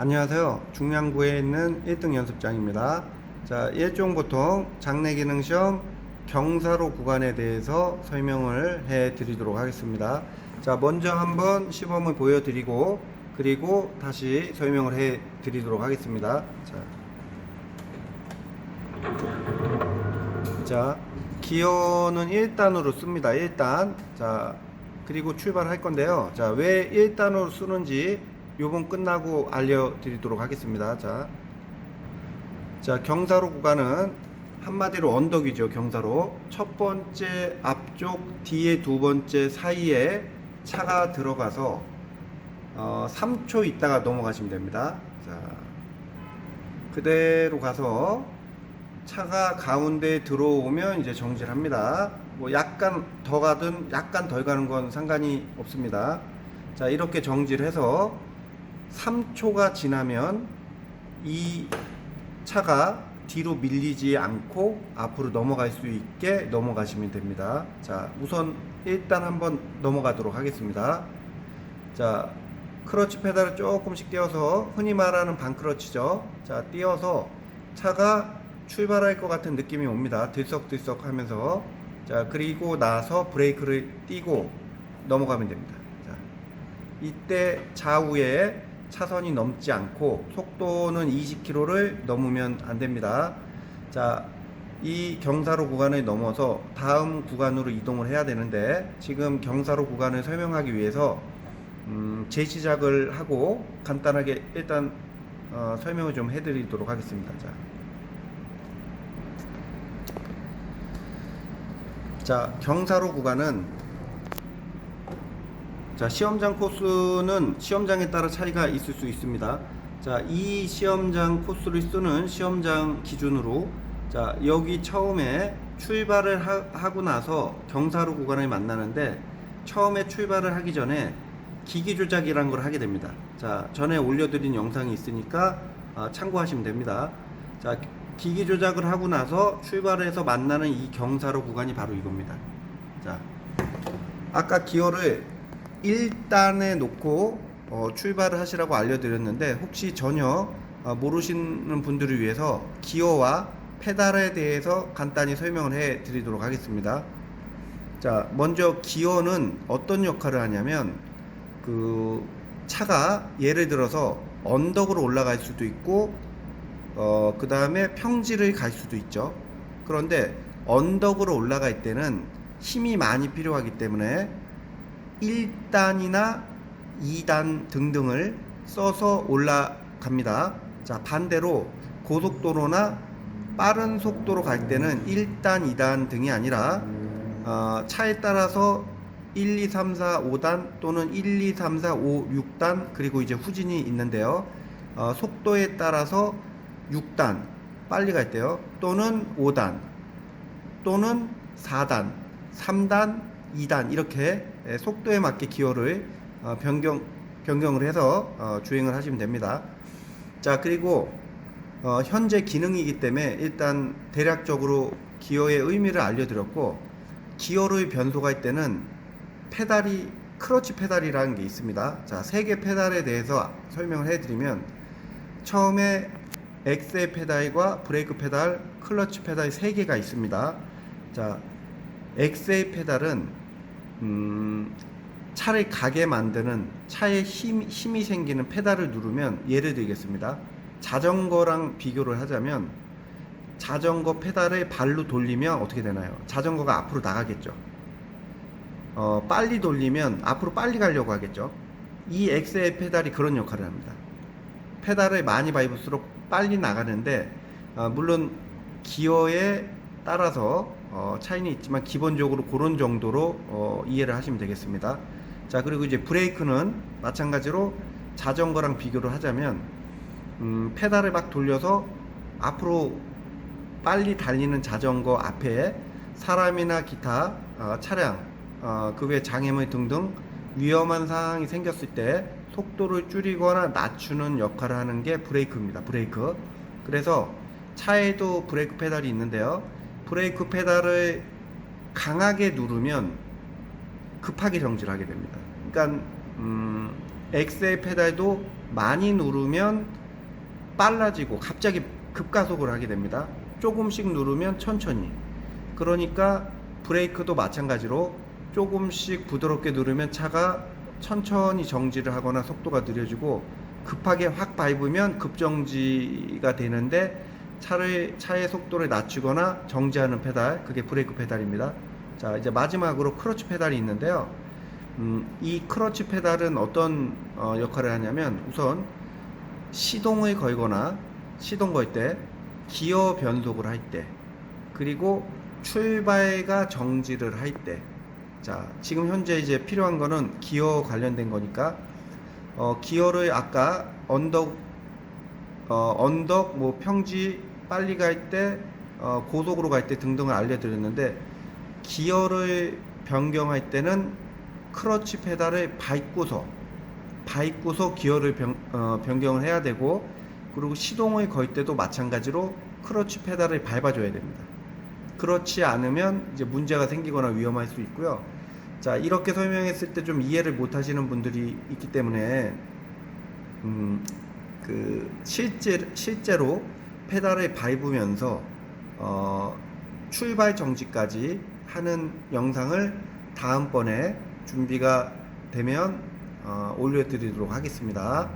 안녕하세요. 중량구에 있는 1등 연습장입니다. 자, 1종 보통 장내 기능 시험 경사로 구간에 대해서 설명을 해 드리도록 하겠습니다. 자, 먼저 한번 시범을 보여드리고 그리고 다시 설명을 해 드리도록 하겠습니다. 자, 자, 기어는 1단으로 씁니다. 1단. 자, 그리고 출발할 건데요. 자, 왜 1단으로 쓰는지 요번 끝나고 알려드리도록 하겠습니다. 자, 자, 경사로 구간은 한마디로 언덕이죠. 경사로. 첫 번째 앞쪽, 뒤에 두 번째 사이에 차가 들어가서 어, 3초 있다가 넘어가시면 됩니다. 자, 그대로 가서 차가 가운데 들어오면 이제 정지를 합니다. 뭐 약간 더 가든 약간 덜 가는 건 상관이 없습니다. 자, 이렇게 정지를 해서 3초가 지나면 이 차가 뒤로 밀리지 않고 앞으로 넘어갈 수 있게 넘어가시면 됩니다. 자, 우선 일단 한번 넘어가도록 하겠습니다. 자, 크러치 페달을 조금씩 띄워서 흔히 말하는 반크러치죠. 자, 띄워서 차가 출발할 것 같은 느낌이 옵니다. 들썩들썩 하면서. 자, 그리고 나서 브레이크를 띄고 넘어가면 됩니다. 자, 이때 좌우에 차선이 넘지 않고 속도는 20km를 넘으면 안 됩니다. 자, 이 경사로 구간을 넘어서 다음 구간으로 이동을 해야 되는데 지금 경사로 구간을 설명하기 위해서 음, 재시작을 하고 간단하게 일단 어, 설명을 좀 해드리도록 하겠습니다. 자. 자, 경사로 구간은 자, 시험장 코스는 시험장에 따라 차이가 있을 수 있습니다. 자, 이 시험장 코스를 쓰는 시험장 기준으로 자, 여기 처음에 출발을 하, 고 나서 경사로 구간을 만나는데 처음에 출발을 하기 전에 기기 조작이라는 걸 하게 됩니다. 자, 전에 올려드린 영상이 있으니까 아, 참고하시면 됩니다. 자, 기기 조작을 하고 나서 출발해서 만나는 이 경사로 구간이 바로 이겁니다. 자, 아까 기어를 1단에 놓고 어, 출발을 하시라고 알려드렸는데 혹시 전혀 어, 모르시는 분들을 위해서 기어와 페달에 대해서 간단히 설명을 해 드리도록 하겠습니다. 자, 먼저 기어는 어떤 역할을 하냐면 그 차가 예를 들어서 언덕으로 올라갈 수도 있고 어, 그 다음에 평지를 갈 수도 있죠. 그런데 언덕으로 올라갈 때는 힘이 많이 필요하기 때문에 1단이나 2단 등등을 써서 올라갑니다. 자, 반대로 고속도로나 빠른 속도로 갈 때는 1단, 2단 등이 아니라 어, 차에 따라서 1, 2, 3, 4, 5단 또는 1, 2, 3, 4, 5, 6단 그리고 이제 후진이 있는데요. 어, 속도에 따라서 6단 빨리 갈 때요. 또는 5단 또는 4단, 3단, 2단 이렇게 예, 속도에 맞게 기어를 어, 변경 변경을 해서 어, 주행을 하시면 됩니다. 자 그리고 어, 현재 기능이기 때문에 일단 대략적으로 기어의 의미를 알려드렸고 기어를 변속할 때는 페달이 크러치 페달이라는 게 있습니다. 자, 세 개 페달에 대해서 설명을 해드리면 처음에 엑셀 페달과 브레이크 페달, 클러치 페달 세 개가 있습니다. 자, 엑셀 페달은 음, 차를 가게 만드는 차에 힘, 힘이 생기는 페달을 누르면 예를 들겠습니다. 자전거랑 비교를 하자면 자전거 페달을 발로 돌리면 어떻게 되나요? 자전거가 앞으로 나가겠죠. 어, 빨리 돌리면 앞으로 빨리 가려고 하겠죠. 이 엑셀 페달이 그런 역할을 합니다. 페달을 많이 밟을수록 빨리 나가는데 어, 물론 기어에 따라서 어, 차이는 있지만 기본적으로 그런 정도로 어, 이해를 하시면 되겠습니다. 자 그리고 이제 브레이크는 마찬가지로 자전거랑 비교를 하자면 음, 페달을 막 돌려서 앞으로 빨리 달리는 자전거 앞에 사람이나 기타 어, 차량 어, 그 외 장애물 등등 위험한 상황이 생겼을 때 속도를 줄이거나 낮추는 역할을 하는 게 브레이크입니다. 브레이크. 그래서 차에도 브레이크 페달이 있는데요. 브레이크 페달을 강하게 누르면 급하게 정지를 하게 됩니다. 그러니까 음, 엑셀 페달도 많이 누르면 빨라지고 갑자기 급가속을 하게 됩니다. 조금씩 누르면 천천히. 그러니까 브레이크도 마찬가지로 조금씩 부드럽게 누르면 차가 천천히 정지를 하거나 속도가 느려지고 급하게 확 밟으면 급정지가 되는데 차를 차의 속도를 낮추거나 정지하는 페달 그게 브레이크 페달입니다. 자 이제 마지막으로 크러치 페달이 있는데요. 음, 이 크러치 페달은 어떤 어, 역할을 하냐면 우선 시동을 걸거나 시동 걸 때 기어 변속을 할 때 그리고 출발과 정지를 할 때 자 지금 현재 이제 필요한 거는 기어 관련된 거니까 어, 기어를 아까 언덕 어, 언덕 뭐 평지 빨리 갈 때 어, 고속으로 갈 때 등등을 알려드렸는데 기어를 변경할 때는 크러치 페달을 밟고서 밟고서 기어를 변, 어, 변경을 해야 되고 그리고 시동을 걸 때도 마찬가지로 크러치 페달을 밟아줘야 됩니다. 그렇지 않으면 이제 문제가 생기거나 위험할 수 있고요. 자 이렇게 설명했을 때 좀 이해를 못 하시는 분들이 있기 때문에 음, 그 실제 실제로 페달을 밟으면서 어, 출발 정지까지 하는 영상을 다음번에 준비가 되면 어, 올려드리도록 하겠습니다.